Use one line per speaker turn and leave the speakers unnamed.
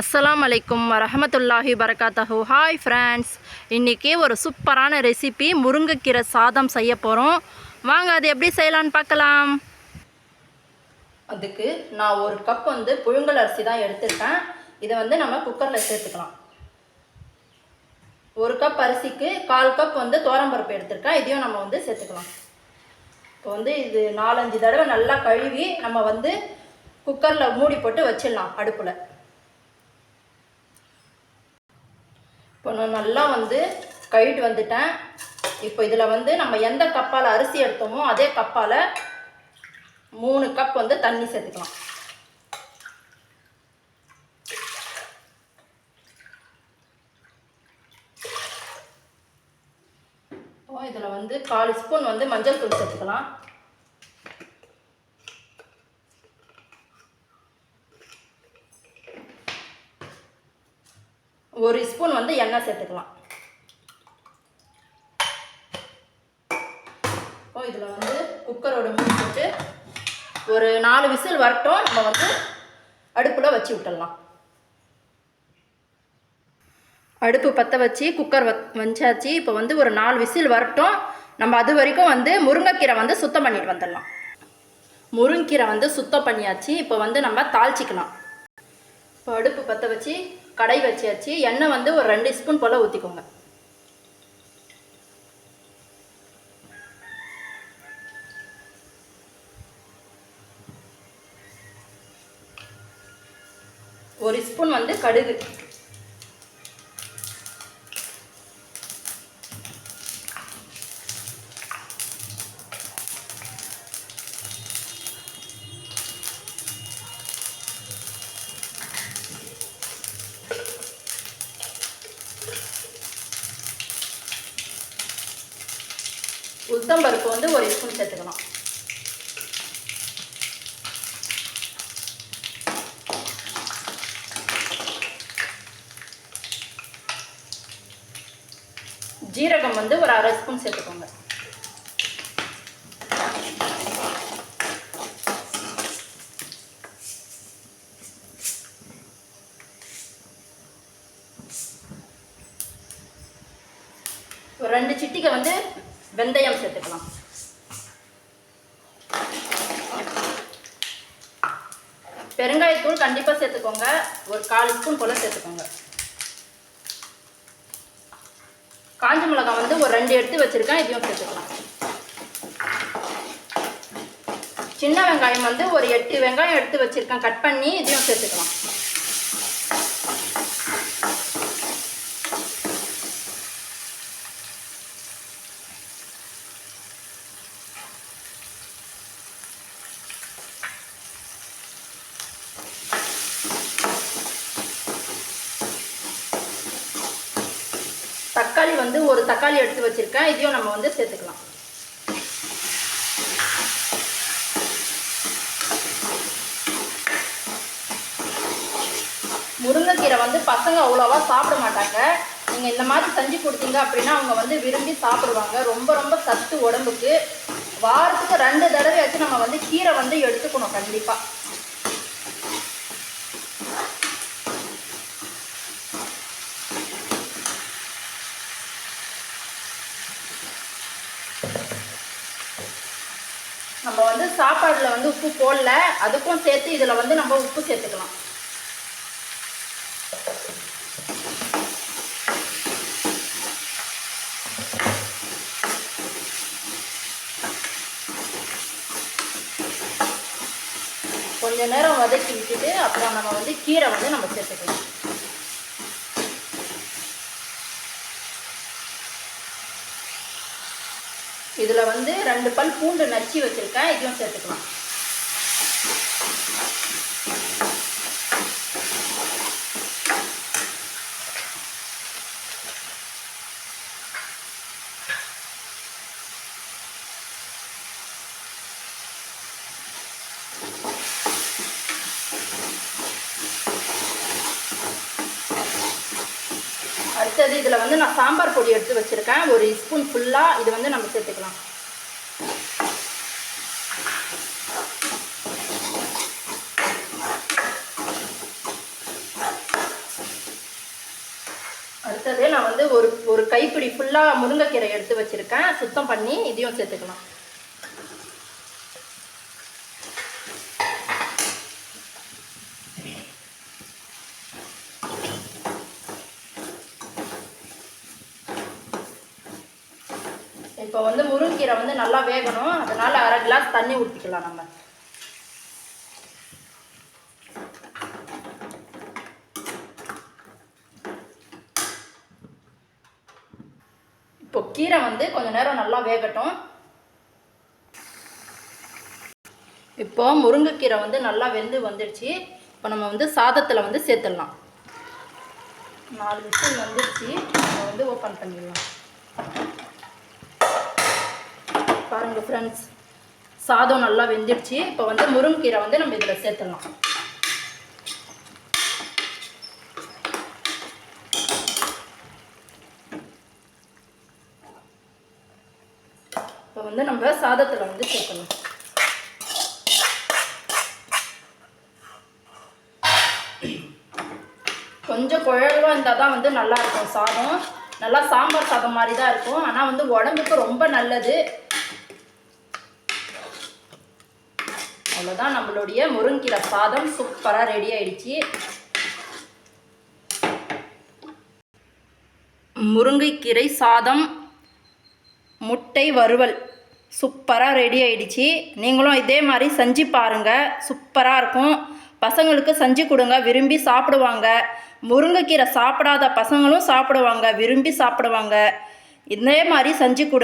அஸ்ஸலாம் அலைக்கும் வரமத்துல்லாஹி வரகாத்தஹு ஹாய் ஃப்ரெண்ட்ஸ் இன்றைக்கி ஒரு சூப்பரான ரெசிபி முருங்கைக்கீரை சாதம் செய்ய போகிறோம் வாங்க அது எப்படி செய்யலான்னு பார்க்கலாம். அதுக்கு நான் ஒரு கப் வந்து புழுங்கல் அரிசி தான் எடுத்திருக்கேன். இதை வந்து நம்ம குக்கரில் சேர்த்துக்கலாம். ஒரு கப் அரிசிக்கு கால் கப் வந்து தோரம்பருப்பு எடுத்திருக்கேன். இதையும் நம்ம வந்து சேர்த்துக்கலாம். இப்போ வந்து இது நாலஞ்சு தடவை நல்லா கழுவி நம்ம வந்து குக்கரில் மூடி போட்டு வச்சிடலாம் அடுப்பில். இப்போ நான் நல்லா வந்து கழுவிட்டு வந்துட்டேன். இப்போ இதில் வந்து நம்ம எந்த கப்பால் அரிசி எடுத்தோமோ அதே கப்பால் மூணு கப் வந்து தண்ணி சேர்த்துக்கலாம். இதில் வந்து கால் ஸ்பூன் வந்து மஞ்சள் தூள் சேர்த்துக்கலாம் ஒரு ஸ்பூன் வந்து எண்ணெய் சேர்த்துக்கலாம். இப்போ இதில் வந்து குக்கரோட மூடி போட்டு ஒரு நாலு விசில் வரட்டும். நம்ம வந்து அடுப்பில் வச்சு விட்டுடலாம். அடுப்பு பற்ற வச்சு குக்கர் வச்சாச்சு. இப்போ வந்து ஒரு நாலு விசில் வரட்டும். நம்ம அது வரைக்கும் வந்து முருங்கைக்கீரை வந்து சுத்தம் பண்ணிட்டு வந்துடலாம். முருங்கைக்கீரை வந்து சுத்தம் பண்ணியாச்சு. இப்போ வந்து நம்ம தாளிச்சிக்கலாம். இப்போ அடுப்பு பற்ற வச்சு கடை வச்சியாச்சு எண்ணெய் வந்து ஒரு ரெண்டு ஸ்பூன் போல் ஊற்றிக்கோங்க ஒரு ஸ்பூன் வந்து கடுகு. உளுத்தம் பருப்பு வந்து ஒரு ஸ்பூன் சேர்த்துக்கலாம். ஜீரகம் வந்து ஒரு அரை ஸ்பூன் சேர்த்துக்கோங்க. ஒரு ரெண்டு சிட்டிக்கை வந்து வெந்தயம் சேர்த்துக்கலாம். பெருங்காயத்தூள் கண்டிப்பாக சேர்த்துக்கோங்க. ஒரு கால் ஸ்பூன் போல் சேர்த்துக்கோங்க. காஞ்ச மிளகாய் வந்து ஒரு ரெண்டு எடுத்து வச்சுருக்கேன் இதையும் சேர்த்துக்கலாம். சின்ன வெங்காயம் வந்து ஒரு எட்டு வெங்காயம் எடுத்து வச்சுருக்கேன் கட் பண்ணி இதையும் சேர்த்துக்கலாம். தக்காளி வந்து ஒரு தக்காளி எடுத்து வச்சுருக்கேன். இதையும் நம்ம வந்து சேர்த்துக்கலாம். முருங்கைக்கீரை வந்து பசங்க அவ்வளோவா சாப்பிட மாட்டாங்க. நீங்கள் இந்த மாதிரி செஞ்சு கொடுத்தீங்க அப்படின்னா அவங்க வந்து விரும்பி சாப்பிடுவாங்க. ரொம்ப ரொம்ப சத்து உடம்புக்கு. வாரத்துக்கு ரெண்டு தடவையாச்சும் நம்ம வந்து கீரை வந்து எடுத்துக்கணும் கண்டிப்பாக நம்ம வந்து சாப்பாடில் வந்து உப்பு போடல அதுக்கும் சேர்த்து இதில் வந்து நம்ம உப்பு சேர்த்துக்கலாம். கொஞ்ச நேரம் வதக்கி விட்டுட்டு அப்புறம் நம்ம வந்து கீரை வந்து நம்ம சேர்த்துக்கலாம். இதில் வந்து ரெண்டு பல் பூண்டு நச்சு வச்சுருக்கேன் இதையும் சேர்த்துக்கலாம். அடுத்தது இதில் வந்து நான் சாம்பார் பொடி எடுத்து வச்சுருக்கேன். ஒரு ஸ்பூன் ஃபுல்லாக இது வந்து நம்ம சேர்த்துக்கலாம். அடுத்தது நான் வந்து ஒரு ஒரு கைப்பிடி ஃபுல்லாக முருங்கைக்கீரை எடுத்து வச்சுருக்கேன். சுத்தம் பண்ணி இதையும் சேர்த்துக்கலாம். இப்போ வந்து முருங்கீரை வந்து நல்லா வேகணும். அதனால அரை கிளாஸ் தண்ணி ஊற்றிக்கலாம் நம்ம. இப்போ கீரை வந்து கொஞ்ச நேரம் நல்லா வேகட்டும். இப்போ முருங்கைக்கீரை வந்து நல்லா வெந்து வந்துடுச்சு. இப்போ நம்ம வந்து சாதத்தில் வந்து சேர்த்துடலாம். நாலு விசில் வந்துடுச்சு. நம்ம வந்து ஓப்பன் பண்ணிடலாம். பாருங்க ஃப்ரெண்ட்ஸ் சாதம் நல்லா வெந்துடுச்சு. இப்போ வந்து முருங்கீரை வந்து நம்ம இதில் சேர்த்துடலாம். இப்போ வந்து நம்ம சாதத்தில் வந்து சேர்க்கணும் கொஞ்சம் குழவா இருந்தால் தான் வந்து நல்லா இருக்கும் சாதம். நல்லா சாம்பார் சாதம் மாதிரி தான் இருக்கும். ஆனால் வந்து உடம்புக்கு ரொம்ப நல்லது. அவ்வளோதான் நம்மளுடைய முருங்கீரை சாதம் சூப்பராக ரெடி ஆயிடுச்சு. முருங்கைக்கீரை சாதம் முட்டை வறுவல் சூப்பராக ரெடி ஆயிடுச்சு. நீங்களும் இதே மாதிரி செஞ்சு பாருங்கள் சூப்பராக இருக்கும். பசங்களுக்கு செஞ்சு கொடுங்க. விரும்பி சாப்பிடுவாங்க. முருங்கைக்கீரை சாப்பிடாத பசங்களும் சாப்பிடுவாங்க. விரும்பி சாப்பிடுவாங்க. இதே மாதிரி செஞ்சு கொடுங்க.